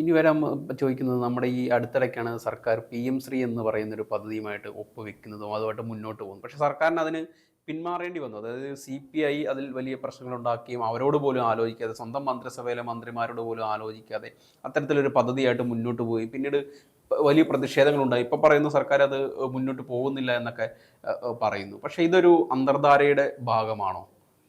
ഇനി വരാൻ ചോദിക്കുന്നത് നമ്മുടെ ഈ അടുത്തിടയ്ക്കാണ് സർക്കാർ പി എം ശ്രീ എന്ന് പറയുന്ന ഒരു പദ്ധതിയുമായിട്ട് ഒപ്പുവെക്കുന്നതും അതുമായിട്ട് മുന്നോട്ട് പോകുന്നു. പക്ഷേ സർക്കാരിന് അതിന് പിന്മാറേണ്ടി വന്നു. അതായത് സി പി ഐ അതിൽ വലിയ പ്രശ്നങ്ങളുണ്ടാക്കുകയും അവരോട് പോലും ആലോചിക്കാതെ സ്വന്തം മന്ത്രിസഭയിലെ മന്ത്രിമാരോട് പോലും ആലോചിക്കാതെ അത്തരത്തിലൊരു പദ്ധതിയായിട്ട് മുന്നോട്ട് പോയി. പിന്നീട് വലിയ പ്രതിഷേധങ്ങളുണ്ടായി. ഇപ്പോൾ പറയുന്ന സർക്കാർ അത് മുന്നോട്ട് പോകുന്നില്ല എന്നൊക്കെ പറയുന്നു. പക്ഷേ ഇതൊരു അന്തർധാരയുടെ ഭാഗമാണോ?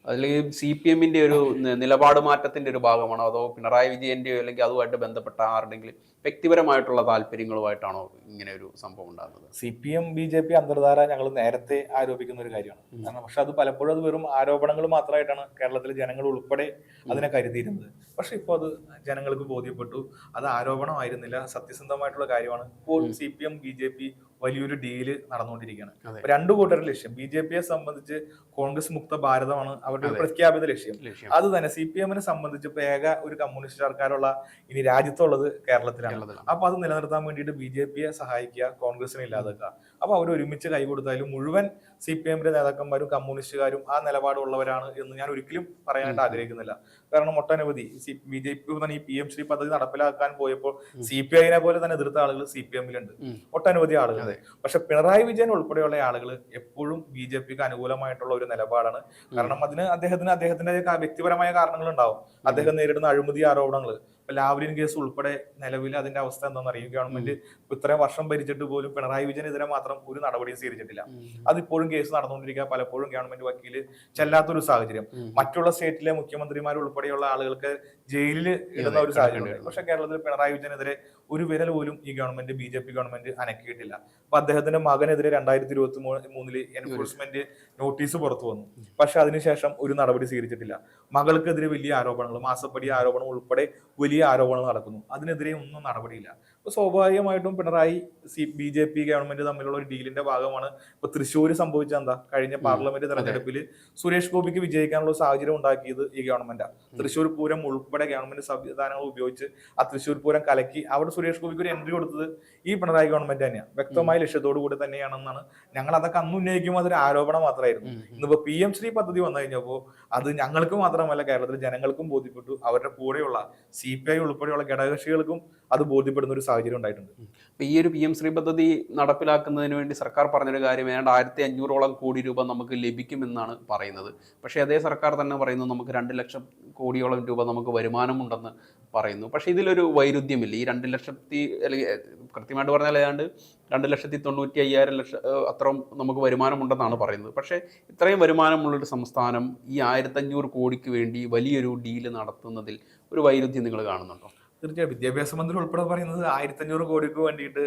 അല്ലെങ്കിൽ സി പി എമ്മിന്റെ ഒരു നിലപാട് മാറ്റത്തിന്റെ ഒരു ഭാഗമാണോ? അതോ പിണറായി വിജയന്റെയോ അല്ലെങ്കിൽ അതുമായിട്ട് ബന്ധപ്പെട്ട ആരുടെങ്കിലും വ്യക്തിപരമായിട്ടുള്ള താല്പര്യങ്ങളുമായിട്ടാണോ ഇങ്ങനെ ഒരു സംഭവം ഉണ്ടാകുന്നത്? C P M B J P അന്തർധാര ഞങ്ങൾ നേരത്തെ ആരോപിക്കുന്ന ഒരു കാര്യമാണ്. കാരണം പക്ഷെ അത് പലപ്പോഴും അത് വെറും ആരോപണങ്ങൾ മാത്രമായിട്ടാണ് കേരളത്തിലെ ജനങ്ങൾ ഉൾപ്പെടെ അതിനെ കരുതിയിരുന്നത്. പക്ഷെ ഇപ്പോൾ അത് ജനങ്ങൾക്ക് ബോധ്യപ്പെട്ടു. അത് ആരോപണമായിരുന്നില്ല. സത്യസന്ധമായിട്ടുള്ള കാര്യമാണ്. ഇപ്പോൾ. C P M B J P വലിയൊരു ഡീൽ നടന്നുകൊണ്ടിരിക്കുകയാണ്. രണ്ടു കൂട്ടരുടെ ലക്ഷ്യം. ബി ജെ പിയെ സംബന്ധിച്ച് കോൺഗ്രസ് മുക്ത ഭാരതമാണ് അവരുടെ ഒരു പ്രഖ്യാപിത ലക്ഷ്യം. അത് തന്നെ സി പി എമ്മിനെ സംബന്ധിച്ച് ഇപ്പൊ ഏക ഒരു കമ്മ്യൂണിസ്റ്റ് സർക്കാരുള്ള ഇനി രാജ്യത്തുള്ളത് കേരളത്തിലാണ്. അപ്പൊ അത് നിലനിർത്താൻ വേണ്ടിയിട്ട് ബി ജെ പിയെ സഹായിക്കുക കോൺഗ്രസിനെ ഇല്ലാതാക്കുക. അപ്പൊ അവർ ഒരുമിച്ച് കൈ കൊടുത്താലും മുഴുവൻ സി പി എമ്മിന്റെ നേതാക്കന്മാരും കമ്മ്യൂണിസ്റ്റുകാരും ആ നിലപാടുള്ളവരാണ് എന്ന് ഞാൻ ഒരിക്കലും പറയാനായിട്ട്. ആഗ്രഹിക്കുന്നില്ല. കാരണം ഒട്ടനവധി ബി ജെ പി തന്നെ ഈ പി എം ശ്രീ പദ്ധതി നടപ്പിലാക്കാൻ പോയപ്പോൾ. സി പി ഐനെ പോലെ തന്നെ എതിർത്ത ആളുകൾ സി പി എമ്മിലുണ്ട്. ഒട്ടനവധി ആളുകൾ പക്ഷെ പിണറായി വിജയൻ ഉൾപ്പെടെയുള്ള ആളുകൾ എപ്പോഴും ബി ജെ പിക്ക് അനുകൂലമായിട്ടുള്ള ഒരു നിലപാടാണ്. കാരണം അതിന് അദ്ദേഹത്തിന് അദ്ദേഹത്തിന്റെ വ്യക്തിപരമായ കാരണങ്ങൾ ഉണ്ടാവും അദ്ദേഹം നേരിടുന്ന അഴിമതി ആരോപണങ്ങൾ ലാവ്ലിൻ കേസ് ഉൾപ്പെടെ നിലവിൽ അതിന്റെ അവസ്ഥ എന്താണെന്ന് അറിയും ഗവൺമെന്റ് ഇത്രയും വർഷം ഭരിച്ചിട്ട് പോലും പിണറായി വിജയനെതിരെ മാത്രം ഒരു നടപടിയും സ്വീകരിച്ചിട്ടില്ല. അതിപ്പോഴും കേസ് നടന്നുകൊണ്ടിരിക്കുക. പലപ്പോഴും ഗവൺമെന്റ് വക്കീൽ ചെല്ലാത്തൊരു സാഹചര്യം. മറ്റുള്ള സ്റ്റേറ്റിലെ മുഖ്യമന്ത്രിമാർ ഉൾപ്പെടെയുള്ള ആളുകൾക്ക് ജയിലിൽ ഇടുന്ന ഒരു സാഹചര്യം പക്ഷെ കേരളത്തിൽ പിണറായി വിജയനെതിരെ ഒരു വിരൽ പോലും ഈ government B J P government അനക്കിയിട്ടില്ല. അപ്പൊ അദ്ദേഹത്തിന്റെ മകനെതിരെ രണ്ടായിരത്തി ഇരുപത്തി മൂന്നിൽ എൻഫോഴ്സ്മെന്റ് നോട്ടീസ് പുറത്തു വന്നു. പക്ഷെ അതിനുശേഷം ഒരു നടപടി സ്വീകരിച്ചിട്ടില്ല. മകൾക്കെതിരെ വലിയ ആരോപണങ്ങൾ മാസപ്പടി ആരോപണം ഉൾപ്പെടെ വലിയ ആരോപണങ്ങൾ നടക്കുന്നു. അതിനെതിരെ ഒന്നും നടപടിയില്ല. അപ്പൊ സ്വാഭാവികമായിട്ടും Pinarayi C B J P government തമ്മിലുള്ള ഒരു ഡീലിന്റെ ഭാഗമാണ് ഇപ്പൊ തൃശ്ശൂര് സംഭവിച്ച എന്താ? കഴിഞ്ഞ പാർലമെന്റ് തെരഞ്ഞെടുപ്പിൽ സുരേഷ് ഗോപിക്ക് വിജയിക്കാനുള്ള സാഹചര്യം ഉണ്ടാക്കിയത് ഈ ഗവൺമെന്റാണ് തൃശ്ശൂർ പൂരം ഉൾപ്പെടെ ഗവൺമെന്റ് സംവിധാനങ്ങൾ ഉപയോഗിച്ച് ആ തൃശ്ശൂർ പൂരം കലക്കി അവിടെ സുരേഷ് ഗോപിക്ക് ഒരു എൻട്രി കൊടുത്തത് ഈ പിണറായി ഗവൺമെന്റ് തന്നെയാണ് വ്യക്തമായ ലക്ഷ്യത്തോടു കൂടി തന്നെയാണെന്നാണ്. ഞങ്ങൾ അതൊക്കെ അന്ന് ഉന്നയിക്കുമ്പോൾ അതൊരു ആരോപണം മാത്രമായിരുന്നു. ഇന്നിപ്പോ പി എം ശ്രീ പദ്ധതി വന്നു കഴിഞ്ഞപ്പോൾ അത് ഞങ്ങൾക്ക് മാത്രമല്ല കേരളത്തിലെ ജനങ്ങൾക്കും ബോധ്യപ്പെട്ടു. അവരുടെ കൂടെയുള്ള സി പി ഐ ഉൾപ്പെടെയുള്ള ഘടകകക്ഷികൾക്കും അത് ബോധ്യപ്പെടുന്ന ഒരു സാഹചര്യം ഉണ്ടായിട്ടുണ്ട്. ഈ ഒരു പി എം ശ്രീ പദ്ധതി നടപ്പിലാക്കുന്നതിന് വേണ്ടി സർക്കാർ പറഞ്ഞൊരു കാര്യം ഏതാണ്ട് ആയിരത്തി അഞ്ഞൂറോളം കോടി രൂപ നമുക്ക് ലഭിക്കുമെന്നാണ് പറയുന്നത്. പക്ഷേ അതേ സർക്കാർ തന്നെ പറയുന്നു നമുക്ക് രണ്ട് ലക്ഷം കോടിയോളം രൂപ നമുക്ക് വരുമാനമുണ്ടെന്ന് പറയുന്നു. പക്ഷേ ഇതിലൊരു വൈരുദ്ധ്യമില്ല. ഈ രണ്ട് ലക്ഷത്തി അല്ലെങ്കിൽ കൃത്യമായിട്ട് പറഞ്ഞാൽ ഏതാണ്ട് രണ്ട് ലക്ഷത്തി തൊണ്ണൂറ്റി അയ്യായിരം ലക്ഷം അത്രയും നമുക്ക് വരുമാനമുണ്ടെന്നാണ് പറയുന്നത്. പക്ഷേ ഇത്രയും വരുമാനമുള്ളൊരു സംസ്ഥാനം ഈ ആയിരത്തഞ്ഞൂറ് കോടിക്ക് വേണ്ടി വലിയൊരു ഡീൽ നടത്തുന്നതിൽ ഒരു വൈരുദ്ധ്യം നിങ്ങൾ കാണുന്നുണ്ടോ തീർച്ചയായും വിദ്യാഭ്യാസ മന്ത്രി ഉൾപ്പെടെ പറയുന്നത് ആയിരത്തി അഞ്ഞൂറ് കോടിക്ക് വേണ്ടിയിട്ട്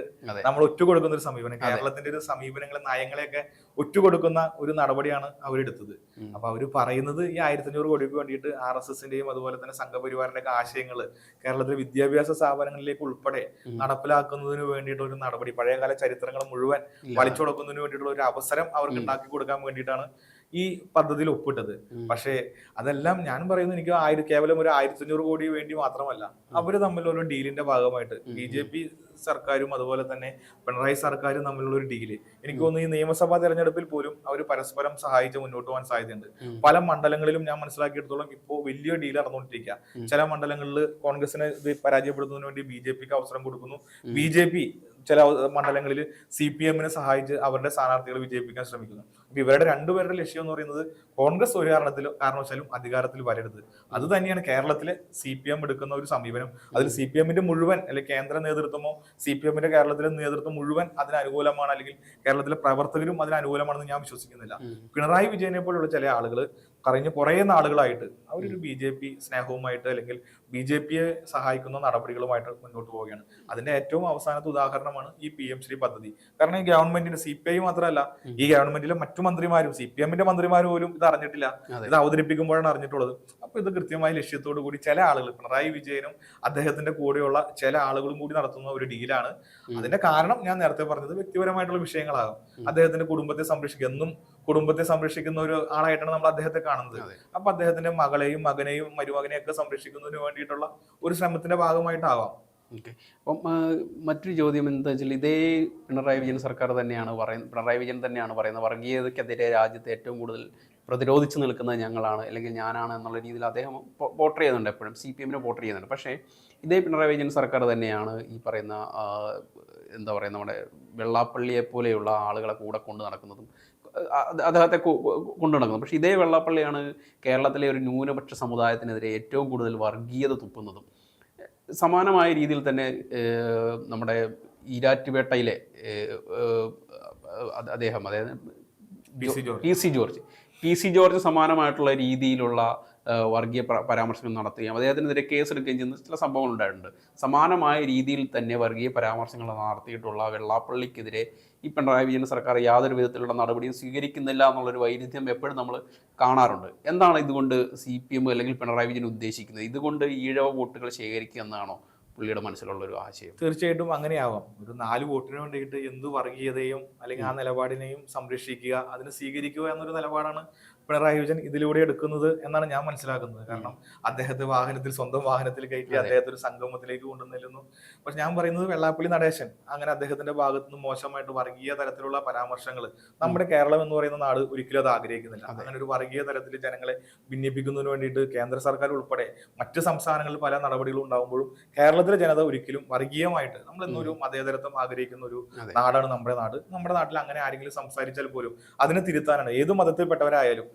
നമ്മൾ ഒറ്റ കൊടുക്കുന്ന ഒരു സമീപനം കേരളത്തിന്റെ ഒരു സമീപനങ്ങളെ നയങ്ങളെയൊക്കെ ഒറ്റ കൊടുക്കുന്ന ഒരു നടപടിയാണ് അവരെടുത്തത്. അപ്പൊ അവർ പറയുന്നത് ഈ ആയിരത്തി അഞ്ഞൂറ് കോടിക്ക് വേണ്ടിയിട്ട് ആർ എസ് എസിന്റെയും അതുപോലെ തന്നെ സംഘപരിവാറിന്റെ ഒക്കെ ആശയങ്ങൾ കേരളത്തിലെ വിദ്യാഭ്യാസ സ്ഥാപനങ്ങളിലേക്ക് ഉൾപ്പെടെ നടപ്പിലാക്കുന്നതിന് വേണ്ടിയിട്ടുള്ള ഒരു നടപടി പഴയകാല ചരിത്രങ്ങൾ മുഴുവൻ. വലിച്ചു കൊടുക്കുന്നതിന് വേണ്ടിയിട്ടുള്ള ഒരു അവസരം അവർക്ക്. ഉണ്ടാക്കി കൊടുക്കാൻ വേണ്ടിയിട്ടാണ് ഈ പദ്ധതിയിൽ ഒപ്പിട്ടത്. പക്ഷേ അതെല്ലാം ഞാൻ പറയുന്നത് എനിക്ക് ആയിരം കേവലം ഒരു ആയിരത്തി അഞ്ഞൂറ് കോടി വേണ്ടി മാത്രമല്ല അവർ തമ്മിലുള്ള ഡീലിന്റെ ഭാഗമായിട്ട്. ബി ജെ പി സർക്കാരും അതുപോലെ തന്നെ പിണറായി സർക്കാരും തമ്മിലുള്ള ഒരു ഡീൽ എനിക്ക് തോന്നുന്നു ഈ നിയമസഭാ തെരഞ്ഞെടുപ്പിൽ പോലും അവർ പരസ്പരം സഹായിച്ച് മുന്നോട്ട് പോകാൻ സാധ്യതയുണ്ട്. പല മണ്ഡലങ്ങളിലും ഞാൻ മനസ്സിലാക്കിയെടുത്തോളം ഇപ്പോൾ വലിയ ഡീൽ നടന്നുകൊണ്ടിരിക്കുക. ചില മണ്ഡലങ്ങളിൽ കോൺഗ്രസിനെ ഇത് പരാജയപ്പെടുത്തുന്നതിന് വേണ്ടി ബി ജെ പിക്ക് അവസരം കൊടുക്കുന്നു. ബി ജെ പി ചില മണ്ഡലങ്ങളിൽ സി പി എമ്മിനെ സഹായിച്ച് അവരുടെ സ്ഥാനാർത്ഥികളെ വിജയിപ്പിക്കാൻ ശ്രമിക്കുന്നു. അപ്പൊ ഇവരുടെ രണ്ടുപേരുടെ ലക്ഷ്യം എന്ന് പറയുന്നത് കോൺഗ്രസ് ഒരു കാരണത്തിൽ കാരണവശാലും അധികാരത്തിൽ വരരുത്. അത് തന്നെയാണ് കേരളത്തിലെ സി പി എം എടുക്കുന്ന ഒരു സമീപനം. അതിൽ സി പി എമ്മിന്റെ മുഴുവൻ അല്ലെങ്കിൽ കേന്ദ്ര നേതൃത്വമോ സി പി എമ്മിന്റെ കേരളത്തിലെ നേതൃത്വം മുഴുവൻ അതിന് അനുകൂലമാണ് അല്ലെങ്കിൽ കേരളത്തിലെ പ്രവർത്തകരും അതിന് അനുകൂലമാണെന്ന് ഞാൻ വിശ്വസിക്കുന്നില്ല. പിണറായി വിജയനെ പോലുള്ള ചില ആളുകൾ കഴിഞ്ഞ കുറേ നാളുകളായിട്ട് അവരൊരു ബി ജെ പി സ്നേഹവുമായിട്ട് അല്ലെങ്കിൽ ബി ജെ പിയെ സഹായിക്കുന്ന നടപടികളുമായിട്ട് മുന്നോട്ട് പോവുകയാണ്. അതിന്റെ ഏറ്റവും അവസാനത്തെ ഉദാഹരണമാണ് ഈ പി എം ശ്രീ പദ്ധതി. കാരണം ഈ ഗവൺമെന്റിന്റെ സി പി ഐ മാത്രമല്ല ഈ ഗവൺമെന്റിലെ മറ്റു മന്ത്രിമാരും സി പി എമ്മിന്റെ മന്ത്രിമാരും പോലും ഇത് അറിഞ്ഞിട്ടില്ല. ഇത് അവതരിപ്പിക്കുമ്പോഴാണ് അറിഞ്ഞിട്ടുള്ളത്. അപ്പൊ ഇത് കൃത്യമായ ലക്ഷ്യത്തോടു കൂടി ചില ആളുകൾ പിണറായി വിജയനും അദ്ദേഹത്തിന്റെ കൂടെയുള്ള ചില ആളുകളും കൂടി നടത്തുന്ന ഒരു ഡീലാണ്. അതിന്റെ കാരണം ഞാൻ നേരത്തെ പറഞ്ഞത് വ്യക്തിപരമായിട്ടുള്ള വിഷയങ്ങളാകും. അദ്ദേഹത്തിന്റെ കുടുംബത്തെ സംരക്ഷിക്കുക. എന്നും കുടുംബത്തെ സംരക്ഷിക്കുന്ന ഒരു ആളായിട്ടാണ് നമ്മൾ അദ്ദേഹത്തെ കാണുന്നത്. അപ്പൊ അദ്ദേഹത്തിന്റെ മകളെയും മകനെയും മരുമകനെയും ഒക്കെ സംരക്ഷിക്കുന്നതിന് വേണ്ടിയിട്ടുള്ള ഒരു ശ്രമത്തിന്റെ ഭാഗമായിട്ടാവാം. ഓക്കെ. അപ്പം മറ്റൊരു ചോദ്യം എന്താ വെച്ചാൽ ഇതേ പിണറായി വിജയൻ സർക്കാർ തന്നെയാണ് പറയുന്നത് പിണറായി വിജയൻ തന്നെയാണ് പറയുന്നത്. വർഗീയതയ്ക്കെതിരെ രാജ്യത്ത് ഏറ്റവും കൂടുതൽ പ്രതിരോധിച്ച് നിൽക്കുന്നത് ഞങ്ങളാണ് അല്ലെങ്കിൽ ഞാനാണ് എന്നുള്ള രീതിയിൽ അദ്ദേഹം വോട്ടർ ചെയ്യുന്നുണ്ട് എപ്പോഴും സി പി എമ്മിനെ വോട്ടർ ചെയ്യുന്നുണ്ട്. പക്ഷേ ഇതേ പിണറായി വിജയൻ സർക്കാർ തന്നെയാണ് ഈ പറയുന്ന എന്താ പറയുക നമ്മുടെ വെള്ളാപ്പള്ളിയെ പോലെയുള്ള ആളുകളെ കൂടെ കൊണ്ട് നടക്കുന്നതും അദ്ദേഹത്തെ കൊണ്ടു നടക്കുന്നത് പക്ഷേ ഇതേ വെള്ളാപ്പള്ളിയാണ് കേരളത്തിലെ ഒരു ന്യൂനപക്ഷ സമുദായത്തിനെതിരെ ഏറ്റവും കൂടുതൽ വർഗീയത തുപ്പുന്നതും. സമാനമായ രീതിയിൽ തന്നെ നമ്മുടെ ഈരാറ്റുപേട്ടയിലെ അദ്ദേഹം അതായത് P C George. P C George സമാനമായിട്ടുള്ള രീതിയിലുള്ള വർഗീയ പ്ര- പരാമർശങ്ങൾ നടത്തുകയും അദ്ദേഹത്തിനെതിരെ കേസെടുക്കുകയും ചെയ്യുന്ന ചില സംഭവങ്ങൾ ഉണ്ടായിട്ടുണ്ട്. സമാനമായ രീതിയിൽ തന്നെ വർഗീയ പരാമർശങ്ങൾ നടത്തിയിട്ടുള്ള വെള്ളാപ്പള്ളിക്കെതിരെ ഈ പിണറായി വിജയൻ സർക്കാർ യാതൊരു വിധത്തിലുള്ള നടപടിയും സ്വീകരിക്കുന്നില്ല എന്നുള്ളൊരു വൈരുദ്ധ്യം എപ്പോഴും നമ്മൾ കാണാറുണ്ട്. എന്താണ് ഇതുകൊണ്ട് സി പി എം അല്ലെങ്കിൽ പിണറായി വിജയൻ ഉദ്ദേശിക്കുന്നത്? ഇതുകൊണ്ട് ഈഴവ വോട്ടുകൾ ശേഖരിക്കുക എന്നാണോ പുള്ളിയുടെ മനസ്സിലുള്ള ഒരു ആശയം? തീർച്ചയായിട്ടും അങ്ങനെയാവാം. ഒരു നാല് വോട്ടിന് വേണ്ടിയിട്ട് എന്ത് വർഗീയതയും അല്ലെങ്കിൽ ആ നിലപാടിനെയും സംരക്ഷിക്കുക അതിനെ സ്വീകരിക്കുക എന്നൊരു നിലപാടാണ് പിണറായി വിജയൻ ഇതിലൂടെ എടുക്കുന്നത് എന്നാണ് ഞാൻ മനസ്സിലാക്കുന്നത്. കാരണം അദ്ദേഹത്തെ വാഹനത്തിൽ സ്വന്തം വാഹനത്തിൽ കയറ്റി അദ്ദേഹത്തെ ഒരു സംഗമത്തിലേക്ക് കൊണ്ടുവന്നിരുന്നു പക്ഷെ ഞാൻ പറയുന്നത് വെള്ളാപ്പള്ളി നടേശൻ അങ്ങനെ അദ്ദേഹത്തിന്റെ ഭാഗത്ത് നിന്ന് മോശമായിട്ട് വർഗീയ തരത്തിലുള്ള പരാമർശങ്ങൾ നമ്മുടെ കേരളം എന്ന് പറയുന്ന നാട് ഒരിക്കലും അത് ആഗ്രഹിക്കുന്നില്ല. അങ്ങനെ ഒരു വർഗീയ തരത്തിൽ ജനങ്ങളെ ഭിന്നിപ്പിക്കുന്നതിന് വേണ്ടിയിട്ട് കേന്ദ്ര സർക്കാർ ഉൾപ്പെടെ മറ്റ് സംസ്ഥാനങ്ങളിൽ പല നടപടികളും ഉണ്ടാകുമ്പോഴും കേരളത്തിലെ ജനത ഒരിക്കലും വർഗീയമായിട്ട് നമ്മൾ എന്നൊരു മതേതരത്വം ആഗ്രഹിക്കുന്ന ഒരു നാടാണ് നമ്മുടെ നാട്. നമ്മുടെ നാട്ടിൽ അങ്ങനെ ആരെങ്കിലും സംസാരിച്ചാൽ പോലും അതിനെ തിരുത്താനാണ്. ഏത് മതത്തിൽപ്പെട്ടവരായാലും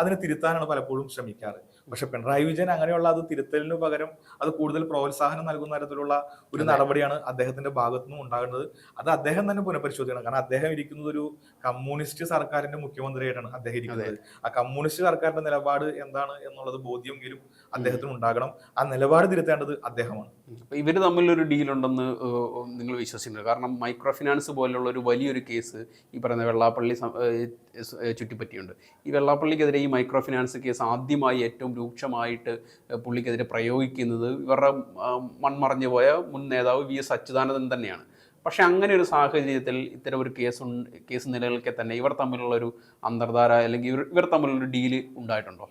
അതിനെ തിരുത്താനാണ് പലപ്പോഴും ശ്രമിക്കാറ്. പക്ഷെ പിണറായി വിജയൻ അങ്ങനെയുള്ള അത് തിരുത്തലിന് പകരം അത് കൂടുതൽ പ്രോത്സാഹനം നൽകുന്ന തരത്തിലുള്ള ഒരു നടപടിയാണ് അദ്ദേഹത്തിന്റെ ഭാഗത്തു നിന്നും ഉണ്ടാകേണ്ടത് അത് അദ്ദേഹം തന്നെ പുനഃപരിശോധിക്കണം. കാരണം അദ്ദേഹം ഇരിക്കുന്നത് ഒരു കമ്മ്യൂണിസ്റ്റ് സർക്കാരിന്റെ മുഖ്യമന്ത്രിയായിട്ടാണ് അദ്ദേഹം ഇരിക്കുന്നത്. ആ കമ്മ്യൂണിസ്റ്റ് സർക്കാരിന്റെ നിലപാട് എന്താണ് എന്നുള്ളത് ബോധ്യമെങ്കിലും അദ്ദേഹത്തിന് ഉണ്ടാകണം. ആ നിലപാട് തിരുത്തേണ്ടത് അദ്ദേഹമാണ്. ഇവർ ഇവർ തമ്മിലൊരു ഡീൽ ഉണ്ടെന്ന് നിങ്ങൾ വിശ്വസിക്കുന്നത് കാരണം മൈക്രോ ഫിനാൻസ് പോലുള്ള ഒരു വലിയൊരു കേസ് ഈ പറയുന്ന വെള്ളാപ്പള്ളി ചുറ്റിപ്പറ്റിയുണ്ട്. ഈ വെള്ളാപ്പള്ളിക്കെതിരെ ഈ മൈക്രോ ഫിനാൻസ് കേസ് ആദ്യമായി ഏറ്റവും രൂക്ഷമായിട്ട് പുള്ളിക്കെതിരെ പ്രയോഗിക്കുന്നത് ഇവരുടെ മൺമറഞ്ഞു പോയ മുൻ നേതാവ് വി എസ് അച്യുതാനന്ദൻ തന്നെയാണ്. പക്ഷേ അങ്ങനെ ഒരു സാഹചര്യത്തിൽ ഇത്തരം ഒരു കേസ് കേസ് നിലനിൽക്കെ തന്നെ ഇവർ തമ്മിലുള്ള ഒരു അന്തർധാര അല്ലെങ്കിൽ ഇവർ തമ്മിലുള്ള ഡീൽ ഉണ്ടായിട്ടുണ്ടോ?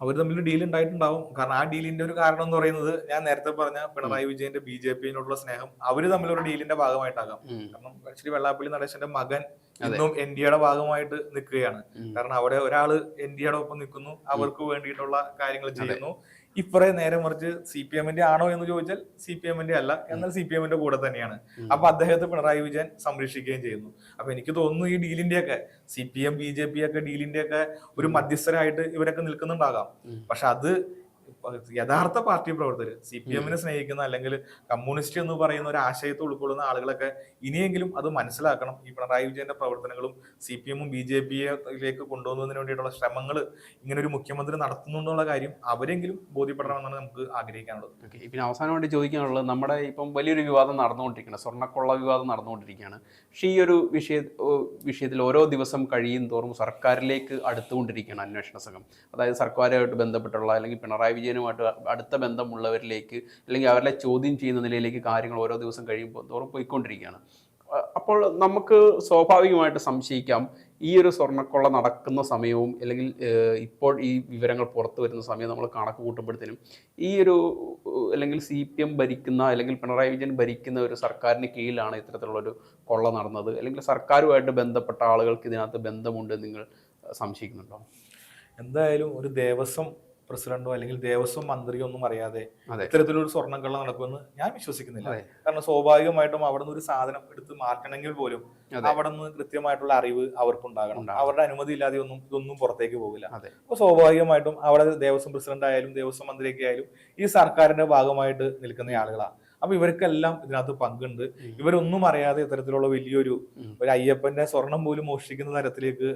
അവർ തമ്മിൽ ഡീൽ ഉണ്ടായിട്ടുണ്ടാവും കാരണം ആ ഡീലിന്റെ ഒരു കാരണം എന്ന് പറയുന്നത് ഞാൻ നേരത്തെ പറഞ്ഞ പിണറായി വിജയന്റെ ബി ജെ പിന്നോടുള്ള സ്നേഹം അവർ തമ്മിലൊരു ഡീലിന്റെ ഭാഗമായിട്ടാകാം. കാരണം ശ്രീ വെള്ളാപ്പള്ളി നടേശന്റെ മകൻ ഇന്നും എൻ ഡി എയുടെ ഭാഗമായിട്ട് നിൽക്കുകയാണ്. കാരണം അവിടെ ഒരാൾ എൻ ഡി എയുടെ ഒപ്പം നിൽക്കുന്നു. അവർക്ക് വേണ്ടിയിട്ടുള്ള കാര്യങ്ങൾ ചെയ്യുന്നു. ഇപ്പറേ നേരെ മറിച്ച് സി പി എമ്മിന്റെ ആണോ എന്ന് ചോദിച്ചാൽ സി പി എമ്മിന്റെ അല്ല എന്നാൽ സി പി എമ്മിന്റെ കൂടെ തന്നെയാണ്. അപ്പൊ അദ്ദേഹത്തെ പിണറായി വിജയൻ സംരക്ഷിക്കുകയും ചെയ്യുന്നു അപ്പൊ എനിക്ക് തോന്നുന്നു ഈ ഡീലിന്റെ ഒക്കെ C P M B J P ഒക്കെ ഡീലിന്റെ ഒക്കെ ഒരു മധ്യസ്ഥരായിട്ട് ഇവരൊക്കെ നിൽക്കുന്നുണ്ടാകാം. പക്ഷെ അത് യഥാർത്ഥ പാർട്ടി പ്രവർത്തകർ സി പി എമ്മിനെ സ്നേഹിക്കുന്ന അല്ലെങ്കിൽ കമ്മ്യൂണിസ്റ്റ് എന്ന് പറയുന്ന ഒരു ആശയത്തെ ഉൾക്കൊള്ളുന്ന ആളുകളൊക്കെ ഇനിയെങ്കിലും അത് മനസ്സിലാക്കണം. ഈ പിണറായി വിജയന്റെ പ്രവർത്തനങ്ങളും സി പി എമ്മും ബി ജെ പിയിലേക്ക് കൊണ്ടുപോകുന്നതിന് വേണ്ടിയിട്ടുള്ള ശ്രമങ്ങൾ ഇങ്ങനെ ഒരു മുഖ്യമന്ത്രി നടത്തുന്നുള്ള കാര്യം അവരെങ്കിലും ബോധ്യപ്പെടണമെന്നാണ് നമുക്ക് ആഗ്രഹിക്കാനുള്ളത്. ഓക്കെ. പിന്നെ അവസാനമായിട്ട് ചോദിക്കാനുള്ളത് നമ്മുടെ ഇപ്പം വലിയൊരു വിവാദം നടന്നുകൊണ്ടിരിക്കുകയാണ്. സ്വർണക്കൊള്ള വിവാദം നടന്നുകൊണ്ടിരിക്കുകയാണ്. പക്ഷേ ഈ ഒരു വിഷയ വിഷയത്തിൽ ഓരോ ദിവസം കഴിയും തോറും സർക്കാരിലേക്ക് അടുത്തുകൊണ്ടിരിക്കുകയാണ് അന്വേഷണ സംഘം. അതായത് സർക്കാരുമായിട്ട് ബന്ധപ്പെട്ടുള്ള അല്ലെങ്കിൽ പിണറായി വിജയനുമായിട്ട് അടുത്ത ബന്ധമുള്ളവരിലേക്ക് അല്ലെങ്കിൽ അവരെ ചോദ്യം ചെയ്യുന്ന നിലയിലേക്ക് കാര്യങ്ങൾ ഓരോ ദിവസം കഴിയുമ്പോൾ തോറും പോയിക്കൊണ്ടിരിക്കുകയാണ്. അപ്പോൾ നമുക്ക് സ്വാഭാവികമായിട്ട് സംശയിക്കാം ഈ ഒരു സ്വർണക്കൊള്ള നടക്കുന്ന സമയവും അല്ലെങ്കിൽ ഇപ്പോൾ ഈ വിവരങ്ങൾ പുറത്തു വരുന്ന സമയം നമ്മൾ കണക്ക് കൂട്ടുമ്പോഴത്തേനും ഈ ഒരു അല്ലെങ്കിൽ സി പി എം ഭരിക്കുന്ന അല്ലെങ്കിൽ പിണറായി വിജയൻ ഭരിക്കുന്ന ഒരു സർക്കാരിന് കീഴിലാണ് ഇത്തരത്തിലുള്ളൊരു കൊള്ള നടന്നത്. അല്ലെങ്കിൽ സർക്കാരുമായിട്ട് ബന്ധപ്പെട്ട ആളുകൾക്ക് ഇതിനകത്ത് ബന്ധമുണ്ട് നിങ്ങൾ സംശയിക്കുന്നുണ്ടോ? എന്തായാലും ഒരു ദേവസ്വം പ്രസിഡന്റോ അല്ലെങ്കിൽ ദേവസ്വം മന്ത്രിയോ ഒന്നും അറിയാതെ. ഇത്തരത്തിലൊരു സ്വർണം കള്ള നടക്കുമെന്ന് ഞാൻ വിശ്വസിക്കുന്നില്ല കാരണം സ്വാഭാവികമായിട്ടും അവിടെ നിന്ന് ഒരു സാധനം എടുത്ത് മാറ്റണമെങ്കിൽ പോലും. അവിടെ നിന്ന് കൃത്യമായിട്ടുള്ള അറിവ് അവർക്കുണ്ടാകണം. അവരുടെ അനുമതി ഇല്ലാതെ ഒന്നും ഇതൊന്നും പുറത്തേക്ക് പോകില്ല അപ്പോൾ അപ്പൊ സ്വാഭാവികമായിട്ടും അവിടെ ദേവസ്വം പ്രസിഡന്റ് ആയാലും ദേവസ്വം മന്ത്രിയൊക്കെ ആയാലും ഈ സർക്കാരിന്റെ ഭാഗമായിട്ട് നിൽക്കുന്ന ആളുകളാണ് അപ്പൊ ഇവർക്കെല്ലാം ഇതിനകത്ത് പങ്കുണ്ട്. ഇവരൊന്നും അറിയാതെ ഇത്തരത്തിലുള്ള വലിയൊരു ഒരു അയ്യപ്പന്റെ സ്വർണം പോലും മോഷ്ടിക്കുന്ന തരത്തിലേക്ക്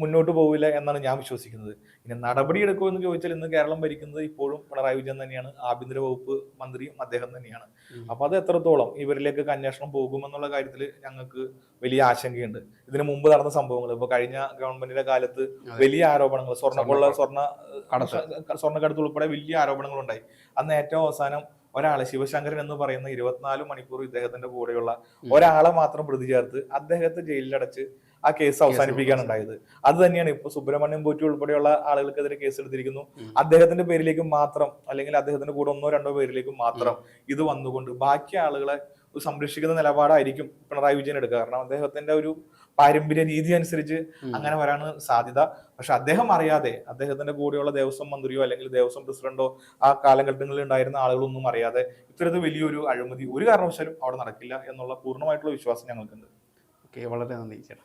മുന്നോട്ട് പോവില്ല എന്നാണ് ഞാൻ വിശ്വസിക്കുന്നത്. ഇനി നടപടി എടുക്കുമോ എന്ന് ചോദിച്ചാൽ ഇന്ന് കേരളം ഭരിക്കുന്നത് ഇപ്പോഴും പിണറായി വിജയൻ തന്നെയാണ്. ആഭ്യന്തര വകുപ്പ് മന്ത്രിയും അദ്ദേഹം തന്നെയാണ്. അപ്പൊ അത് എത്രത്തോളം ഇവരിലേക്കൊക്കെ അന്വേഷണം പോകുമെന്നുള്ള കാര്യത്തിൽ ഞങ്ങൾക്ക് വലിയ ആശങ്കയുണ്ട്. ഇതിനു മുമ്പ് നടന്ന സംഭവങ്ങൾ ഇപ്പൊ കഴിഞ്ഞ ഗവൺമെന്റിന്റെ കാലത്ത് വലിയ ആരോപണങ്ങൾ സ്വർണക്കൊള്ള സ്വർണ കടത്ത്. സ്വർണക്കടത്ത് ഉൾപ്പെടെ വലിയ ആരോപണങ്ങൾ ഉണ്ടായി അന്ന് ഏറ്റവും അവസാനം ഒരാളെ ശിവശങ്കരൻ എന്ന് പറയുന്ന ഇരുപത്തിനാല് മണിക്കൂർ ഇദ്ദേഹത്തിന്റെ കൂടെയുള്ള ഒരാളെ മാത്രം പ്രതി ചേർത്ത് അദ്ദേഹത്തെ ജയിലിലടച്ച് ആ കേസ് അവസാനിപ്പിക്കുകയാണ് ഉണ്ടായത് അത് തന്നെയാണ് ഇപ്പൊ സുബ്രഹ്മണ്യം പോറ്റി ഉൾപ്പെടെയുള്ള ആളുകൾക്കെതിരെ കേസ് എടുത്തിരിക്കുന്നു അദ്ദേഹത്തിന്റെ പേരിലേക്ക് മാത്രം അല്ലെങ്കിൽ അദ്ദേഹത്തിന്റെ കൂടെ ഒന്നോ രണ്ടോ പേരിലേക്ക് മാത്രം ഇത് വന്നുകൊണ്ട് ബാക്കി ആളുകളെ സംരക്ഷിക്കുന്ന നിലപാടായിരിക്കും പിണറായി വിജയൻ എടുക്കുക. കാരണം അദ്ദേഹത്തിന്റെ ഒരു പാരമ്പര്യ രീതി അനുസരിച്ച് അങ്ങനെ വരാണ് സാധ്യത പക്ഷെ അദ്ദേഹം അറിയാതെ അദ്ദേഹത്തിന്റെ കൂടെയുള്ള ദേവസ്വം മന്ത്രിയോ അല്ലെങ്കിൽ ദേവസ്വം പ്രസിഡന്റോ ആ കാലഘട്ടങ്ങളിൽ ഉണ്ടായിരുന്ന ആളുകളൊന്നും അറിയാതെ ഇത്തരത്തിൽ വലിയൊരു അഴിമതി ഒരു കാരണവശാലും അവിടെ നടക്കില്ല എന്നുള്ള പൂർണമായിട്ടുള്ള വിശ്വാസം ഞങ്ങൾക്കുണ്ട്. ഓക്കെ വളരെ നന്ദി ചേട്ടാ.